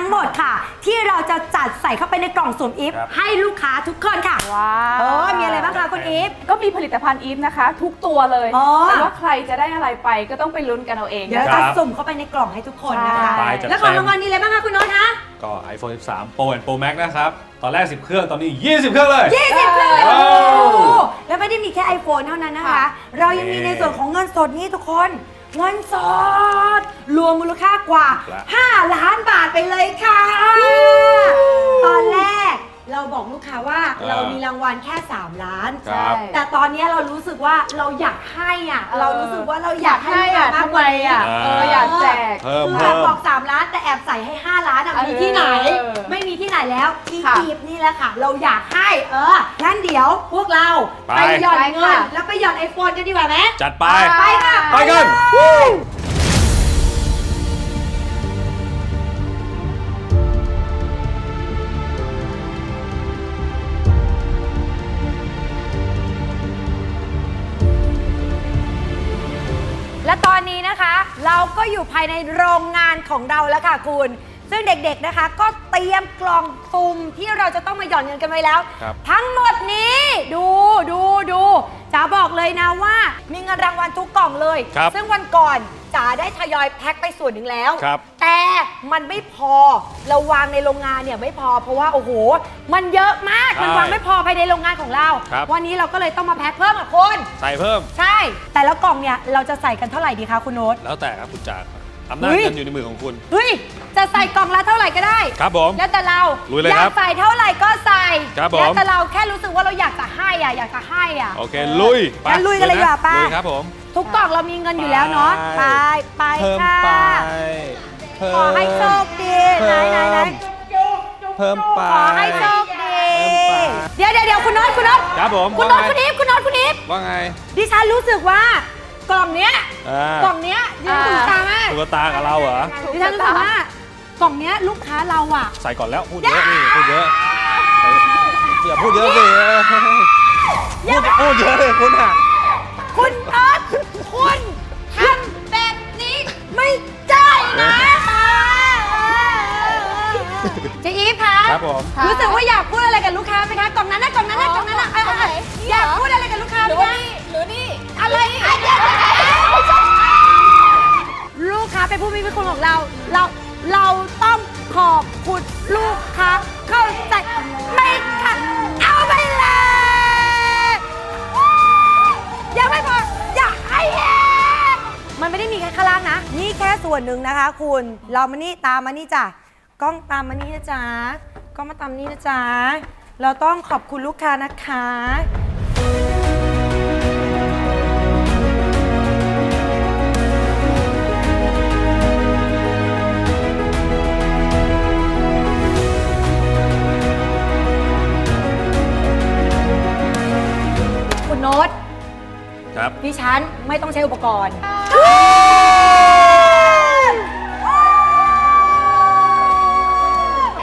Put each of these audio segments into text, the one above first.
ทั้งหมดค่ะ ที่เราจะจัดใส่เข้าไปในกล่องสุ่มอีฟครับ ให้ลูกค้าทุกคนค่ะว้าเออมีอะไรบ้างคะคุณอีฟ ก็มีผลิตภัณฑ์อีฟนะคะ ทุกตัวเลยอ๋อ แต่ว่าใครจะได้อะไรไปก็ต้องไปลุ้นกันเอาเองเดี๋ยวนะเราคะจะสุ่มเข้าไปในกล่องให้ทุกคนนะคะ ใช่ไปจัดแล้วของเต็มรางวัลมีอะไรบ้างคะคุณโน้ตคะก็ iPhone 13 Pro and Pro Max นะครับ ตอนแรก 10 เครื่อง ตอนนี้ 20 เครื่องเลย20เลยว้าวโอ้โหแล้วไม่ได้มีแค่ iPhone เท่านั้นนะคะ ค่ะ เรายังมีในส่วนของเงินสดนี่ทุกคน เงินสด รวมมูลค่ากว่า 5 ล้านบาทไปเลยค่ะ ตอนแรก เราบอกลูกค้าว่า เรามีรางวัลแค่ 3 ล้าน ครับแต่ตอนนี้เรารู้สึกว่าเราอยากให้อะ เออ เรารู้สึกว่าเราอยากกอายให้ให้อะมากทำกไมว่านี้อะอ่าเอออยากแจก เพิ่มคือแบเพิ่บม บอก 3 ล้านแต่แอบใส่ให้ 5 ล้านอะเออมีที่ไหนเออไม่มีที่ไหนแล้วที่ค่ะจีบนี่แหละค่ะ เราอยากให้เอองั้นเดี๋ยวพวกเราไป ไปหย่อนไปเงิค่ะนแล้วไปหย่อนไอโฟนกันดีกว่าไหมจัดไป ไปค่ะ ไปกันแอยู่ภายในโรงงานของเราแล้วค่ะคุณ ซึ่งเด็กๆนะคะ ก็เตรียมกล่องสุ่มที่เราจะต้องมาหย่อนเงินกันไว้แล้ว ครับ ทั้งหมดนี้ดูดูดูจ๋า บอกเลยนะว่า มีเงินรางวัลทุกกล่องเลย ครับซึ่งวันก่อนจ๋าได้ทยอยแพ็คไปส่วนหนึ่งแล้ว ครับ แต่มันไม่พอเราวางในโรงงานเนี่ยไม่พอเพราะว่าโอ้โห มันเยอะมากมันใช่วางไม่พอภายในโรงงานของเรา ครับ วันนี้เราก็เลยต้องมาแพ็คเพิ่มอะคุณใส่เพิ่ม ใช่ แต่ละกล่องเนี่ยเราจะใส่กันเท่าไหร่ดีคะคุณโน้ต แล้วแต่ครับคุณจ๋า อำนาจเฮ้ย เงินอยู่ในมือของคุณ เฮ้ย จะใส่กล่องละเท่าไหร่ก็ได้ ครับผมแล้วแต่เราลุยเลยอยาครักบใส่เท่าไหร่ก็ใส่ครับผม แล้วแต่เราแค่รู้สึกว่าเราอยากจะให้อะอยากจะให้อะ โอเค ลุยงั้นลุยกันเลยดีกว่าป้า ลุยครับผม ทุกกล่องเรามีเงินอยู่แล้วเนาะไป ไปไปเพิ่มค่ะไปเพิ่ม ขอให้โชคดีไหนไหนไหนเพิ่มไป ขอให้โชคดีเพิ่มไปเดี๋ยวเดี๋ยวเดี๋ยวคุณโน้ตคุณโน้ตครับผมคุณโน้ตว่าไง คุณอีฟคุณโน้ตคุณอีฟว่าไง ดิฉันรู้สึกว่า กล่องเนี้ยอ่ากล่องเนี้ยยืนถูกตามากตุ๊กตากับเราเหรอ ดิฉันรู้สึกว่ากล่องเนี้ยลูกค้าเราอะ ใส่ก่อนแล้วพูดเยอะนี่พูดเยอะอย่าพูดเยอะสิพูดพูดเยอะเลยคุณอะคุณเอิร์ธคุณทำแบบนี้ไม่ได้นะเจะอีฟคะครับผมค่ะรู้สึกว่าอยากพูดอะไรกับลูกค้าไหมคะกล่องนั้นนะกล่องนั้นนะกล่องนั้นนะอ๋อเอาเอาไหนอยากพูดอะไรกับลูกค้าหไหมรือว่าคะนี่หรือนี่อะไรลูกค้า ผู้มีพระคุณของเรา เราเราต้องขอบคุณลูกค้าเข้าใจไหมคะเอาไปเลยยังไม่พออยากให้แอกมันไม่ได้มีแค่ข้างล่างนะ นี่แค่ส่วนหนึ่งนะคะคุณ เรามานี่ตามมานี่จ้ะกล้องตามมานี่นะจ๊ะกล้องมาตามนี่นะจ๊ะเราต้องขอบคุณลูกค้านะคะ โน้ตครับ ดิฉันไม่ต้องใช้อุปกรณ์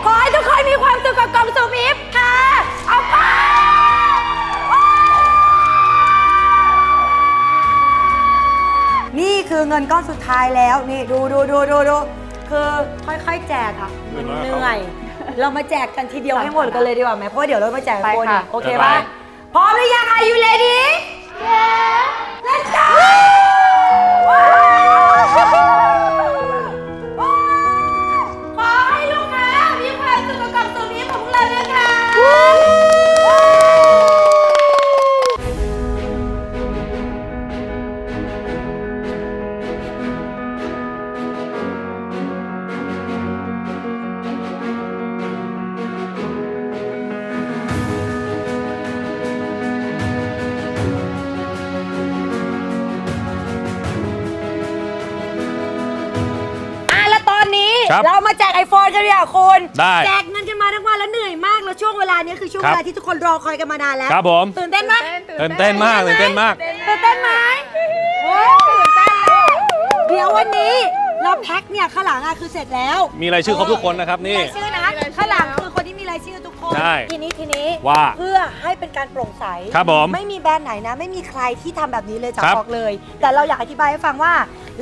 ขอให้ทุกคนมีความสุขกับกล่องสูบอิฟค่ะ เอาไปนี่คือเงินก้อนสุดท้ายแล้วนี่ดูดูดูดูดูคือค่อยๆ แจกค่ะเหนื่มันอยมากเหนื่อย เรามาแจกกันทีเดียวให้หมดกันเลยดีกว่าไหมเพราะว่าเดี๋ยวเรามาแจกไปคนค่ะ โอเคไป ป่ะ พร้อมหรือยัง Are you ready yeah let's go ครับเรามาแจกไอโฟนกันดีกว่าคุณได้แจกเงินกันมาทั้งวันแล้วเหนื่อยมากแล้วช่วงเวลานี้คือช่วงครับเวลาที่ทุกคนรอคอยกันมานานแล้วครับผม ตื่นเต้นไหมตื่นเต้นมากตื่นเต้นมากตื่นเต้นไหมโอ้ยตื่นเต้นเลยเดี๋ยววันนี้เราแพ็คเนี่ยข้างหลังอะคือเสร็จแล้ว มีรายชื่อครบทุกคนนะครับนี่มีรายชื่อนะข้างหลังคือคนที่มีรายชื่อทุกคใช่ทีนี้ทีนี้ว่าเพื่อให้เป็นการโปร่งใสครับผมไม่มีแบรนด์ไหนนะ ไม่มีใครที่ทำแบบนี้เลยจากครับบอกเลย แต่เราอยากอธิบายให้ฟังว่า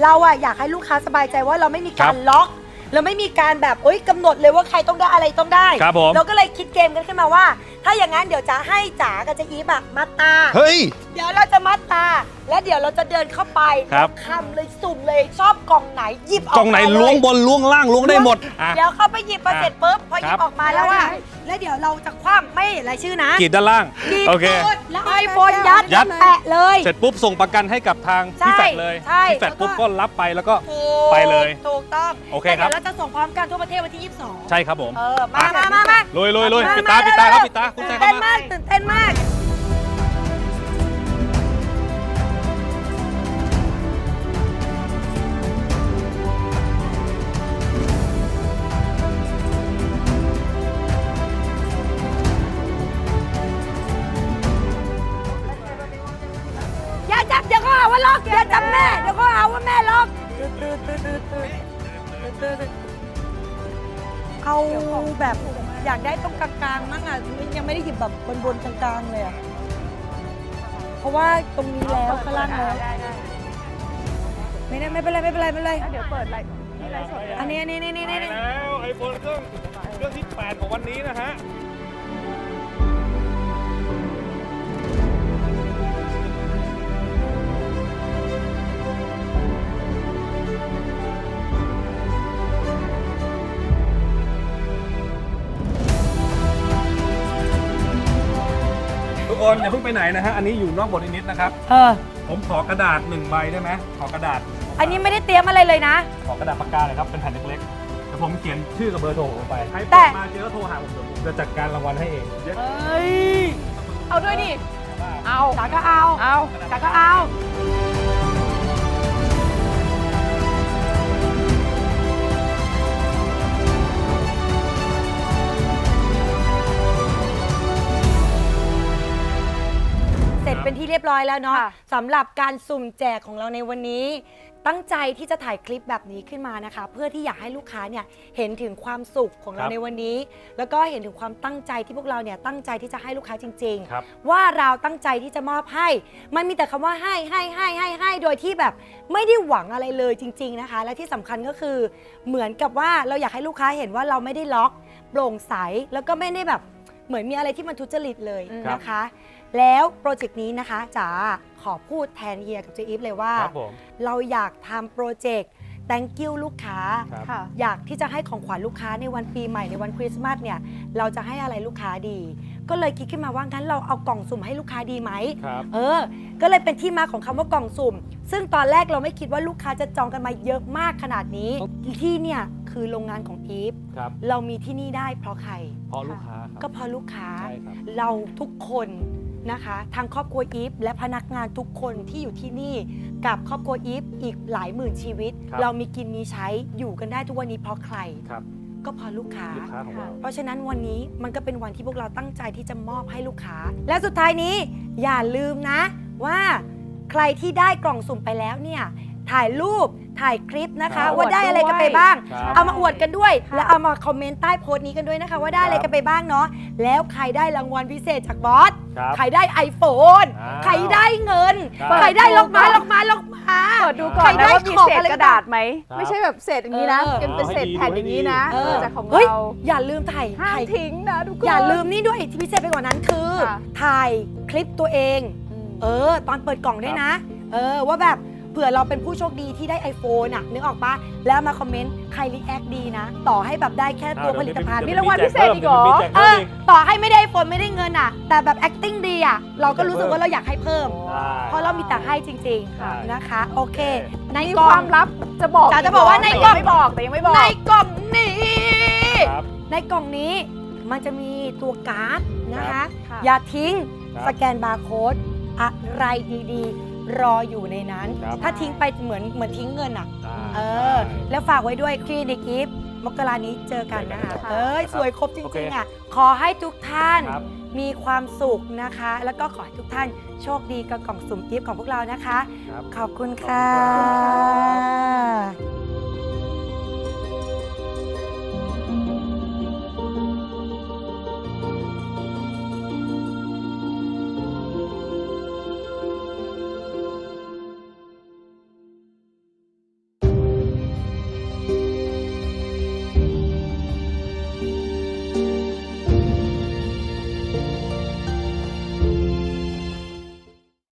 เราอะอยากให้ลูกค้าสบายใจว่าเราไม่มีการล็อก เราไม่มีการแบบเอ้ยกำหนดเลยว่าใครต้องได้อะไรต้องได้ ครับผม เราก็เลยคิดเกมกันขึ้นมาว่า ถ้าอย่างนั้นเดี๋ยวจะให้จ๋ากับเจะอีฟอะมัดตา เฮ้ย เดี๋ยวเราจะมัดตา และเดี๋ยวเราจะเดินเข้าไปครับ คำเลยสุ่มเลยชอบกล่องไหนหยิบออกกล่องไหนมาเยล้วงบนล้วงล่างล้วงได้หมดอะ เดี๋ยวเข้าไปหยิบมาเสร็จปุ๊บพอหยิครับบ ออกมาแล้วว่าแล้วเดี๋ยวเราจะคว่ำไม่เห็นรายชื่อนะกรีดด้านล่างกรีดโอเค ตูดแล้วไอโฟนยัดยัด แปะเลย เสร็จปุ๊บส่งประกันให้กับทางใช่พี่แฟดเลยใช่พี่แฟดปุ๊บแล้วก็ก็รับไปแล้วก็ ถูกไปเลยถูกต้องโอเคแต่ครับเดี๋ยวเราจะส่งพร้อมกันทั่วประเทศวันที่ 22 ใช่ครับผม เออ มามามามา ลุยลุยลุยมาปิดตามาปิดตาครับเร็วปิดตาคุณแซตื่นงเต้เข้านมามากตื่นเต้นมาก อย่าจับเดี๋ยวเขาหาว่าล็อกอย่าจับแม่ เดี๋ยวเขาหาว่าแม่ล็อกเอาแบบ อยากได้ตรงกลางๆมั้งอะยังไม่ได้หยิบแบบบนๆกลางๆเลยอะเพราะว่าตรงนี้แล้วข้างล่างแล้วไม่ได้ไม่เป็นไรไม่เป็นไรไม่เป็นไรเดี๋ยวเปิดไลฟ์นี่ไลฟ์สดเลยอันนี้อันนี้นี่นี่นี่ แล้วไอโฟนเครื่องเครื่องที่ 8 ของวันนี้นะฮะ คนอย่าเพิ่งไปไหนนะฮะ อันนี้อยู่นอกบทนิดๆนะครับ เออ ผมขอกระดาษหนึ่งใบได้ไหมขอกระดาษ อันนี้ไม่ได้เตรียมอะไรเลยนะ ขอกระดาษปากกาเลยครับ เป็นแผ่นเล็กๆแต่ผมเขียนชื่อกับเบอร์โทรลงไปใครแต่ เปิดมาเจอก็โทรหาผมเดี๋ยวผมจะจัดการรางวัลให้เองเอ้ย เอาด้วยดิ เอาจ๋าก็เอา เอาจ๋าก็เอา เเป็นที่เรียบร้อยแล้วเนาะค่ะ สำหรับการสุ่มแจกของเราในวันนี้ ตั้งใจที่จะถ่ายคลิปแบบนี้ขึ้นมานะคะ เพื่อที่อยากให้ลูกค้าเนี่ยเห็นถึงความสุขของเราครับ ในวันนี้ แล้วก็เห็นถึงความตั้งใจที่พวกเราเนี่ยตั้งใจที่จะให้ลูกค้าจริงครับๆว่าเราตั้งใจที่จะมอบให้ มันมีแต่คำว่าให้ให้ให้ให้ให้โดยที่แบบไม่ได้หวังอะไรเลยจริง ๆนะคะ และที่สำคัญก็คือเหมือนกับว่าเราอยากให้ลูกค้าเห็นว่าเราไม่ได้ล็อกโปร่งใสแล้วก็ไม่ได้แบบเหมือนมีอะไรที่มันทุจริตเลยอืมนะคะ แล้วโปรเจกต์นี้นะคะจ๋าขอพูดแทนเฮียกับเจอีฟเลยว่า ครับผมเราอยากทำโปรเจกต์ thank you ลูกค้า ครับค่ะ อยากที่จะให้ของขวัญลูกค้าในวันปีใหม่ในวันคริสต์มาสเนี่ยเราจะให้อะไรลูกค้าดี ก็เลยคิดขึ้นมาว่างั้นเราเอากล่องสุ่มให้ลูกค้าดีไหม ครับ เออ ก็เลยเป็นที่มาของคำว่ากล่องสุ่ม ซึ่งตอนแรกเราไม่คิดว่าลูกค้าจะจองกันมาเยอะมากขนาดนี้ ที่เนี่ยคือโรงงานของอีฟ ครับ เรามีที่นี่ได้เพราะใคร เพราะลูกค้าครับก็เพราะลูกค้า ใช่ครับ เราทุกคน นะคะทางครอบครัวอีฟและพนักงานทุกคนที่อยู่ที่นี่ กับครอบครัวอีฟอีกหลายหมื่นชีวิต ครับ เรามีกินมีใช้อยู่กันได้ทุกวันนี้เพราะใคร ครับก็เพราะลูกค้า ลูกค้าของเรา เพราะฉะนั้นวันนี้มันก็เป็นวันที่พวกเราตั้งใจที่จะมอบให้ลูกค้า และสุดท้ายนี้อย่าลืมนะว่าใครที่ได้กล่องสุ่มไปแล้วเนี่ยถ่ายรูป ถ่ายคลิปนะคะ ครับว่าได้อะไรกันไปบ้าง ครับเอามาอวดกันด้วย แล้วเอามาคอมเมนต์ใต้โพสต์นี้กันด้วยนะคะ ว่าได้อะไรครับกันไปบ้างเนาะแล้วใครได้รางวัลพิเศษจากบอสครับใครได้ iPhone อ้าวใครได้เงิน ครับ ใครได้ลงมาลงมาลงมาเปิดดูก่อนใครนะได้ว่ามีของเศษอะไร กระดาษไหม ครับไม่ใช่แบบเศษอย่างนี้นะเออ เป็นเป็นเศษแผ่นอย่างนี้นะเออจากของเฮ้ยเราอย่าลืมถ่ายห้ามถ่าย ทิ้งนะทุกคน อย่าลืมนี่ด้วยที่พิเศษไปกว่านั้นคือค่ะ ถ่ายคลิปตัวเอง อืม เออ ตอนเปิดกล่องด้วยนะ เออว่าแบบ เผื่อเราเป็นผู้โชคดีที่ได้ iPhone อะนึกออกปะแล้วมาคอมเมนต์ใครรีแอคดีนะ ต่อให้แบบได้แค่ตัวผลิตภัณฑ์มีรางวัลพิเศษอีกเหรอดี๋ยวมีแจกเอเพิ่มออีกต่อให้ไม่ได้ iPhone ไม่ได้เงินอะแต่แบบ acting ดีอะเราก็รู้สึกว่าเราอยากให้เพิ่มได้เพราะเรามีแต่ให้จริงค่ะๆนะคะ โอเค ในมีกล่อควางมลับจะบอกจ๋าจะบอกว่าในกล่องแต่ยังไม่บอกแต่ยังไม่บอกในกล่องนี้ครับในกล่องนี้มันจะมีตัวการ์ดนะคะค่ะอย่าทิ้งครับสแกนบาร์โค้ดอะไรดีๆ รออยู่ในนั้น ครับถ้าทิ้งไปเหมือนเหมือนทิ้งเงินอะได้เออแล้วฝากไว้ด้วยคลินิกอีฟมกรานี้เจอกันนะคะ เจอกันเอ้ยครับสวยครบจโอเค ริง ๆ อะ ขอให้ทุกท่านครับ มีความสุขนะคะ แล้วก็ขอให้ทุกท่านโชคดีกับกล่องสุ่มอีฟของพวกเรานะคะ ครับ ขอบคุณค่ะขอบคุณครับ